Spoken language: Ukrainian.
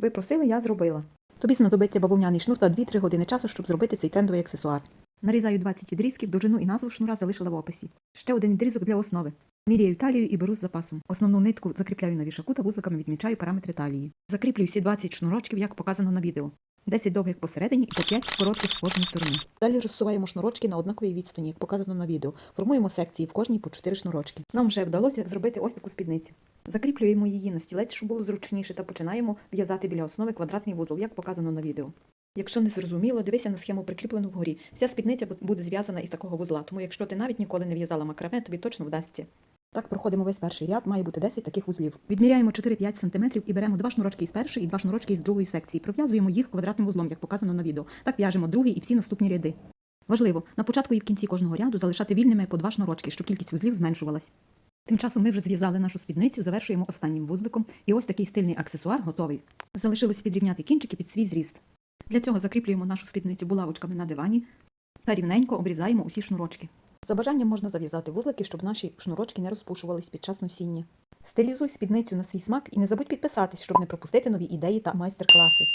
Ви просили, я зробила. Тобі знадобиться бавовняний шнур та 2-3 години часу, щоб зробити цей трендовий аксесуар. Нарізаю 20 відрізків, довжину і назву шнура залишила в описі. Ще один відрізок для основи. Міряю талію і беру з запасом. Основну нитку закріпляю на вішаку та вузликами відмічаю параметри талії. Закріплюю всі 20 шнурочків, як показано на відео. 10 довгих посередині і по 5 коротких з кожної сторони. Далі розсуваємо шнурочки на однаковій відстані, як показано на відео. Формуємо секції в кожній по 4 шнурочки. Нам вже вдалося зробити ось таку спідницю. Закріплюємо її на стілець, щоб було зручніше, та починаємо в'язати біля основи квадратний вузол, як показано на відео. Якщо не зрозуміло, дивися на схему прикріплену вгорі. Вся спідниця буде зв'язана із такого вузла, тому якщо ти навіть ніколи не в'язала макраме, тобі точно вдасться. Так проходимо весь перший ряд, має бути 10 таких вузлів. Відміряємо 4-5 см і беремо два шнурочки із першої і два шнурочки із другої секції. Пров'язуємо їх квадратним вузлом, як показано на відео. Так в'яжемо другий і всі наступні ряди. Важливо, на початку і в кінці кожного ряду залишати вільними по два шнурочки, щоб кількість вузлів зменшувалась. Тим часом ми вже зв'язали нашу спідницю, завершуємо останнім вузликом, і ось такий стильний аксесуар готовий. Залишилось відрівняти кінчики під свій зріст. Для цього закріплюємо нашу спідницю булавочками на дивані та рівненько обрізаємо усі шнурочки. За бажанням можна зав'язати вузлики, щоб наші шнурочки не розпушувались під час носіння. Стилізуй спідницю на свій смак і не забудь підписатись, щоб не пропустити нові ідеї та майстер-класи.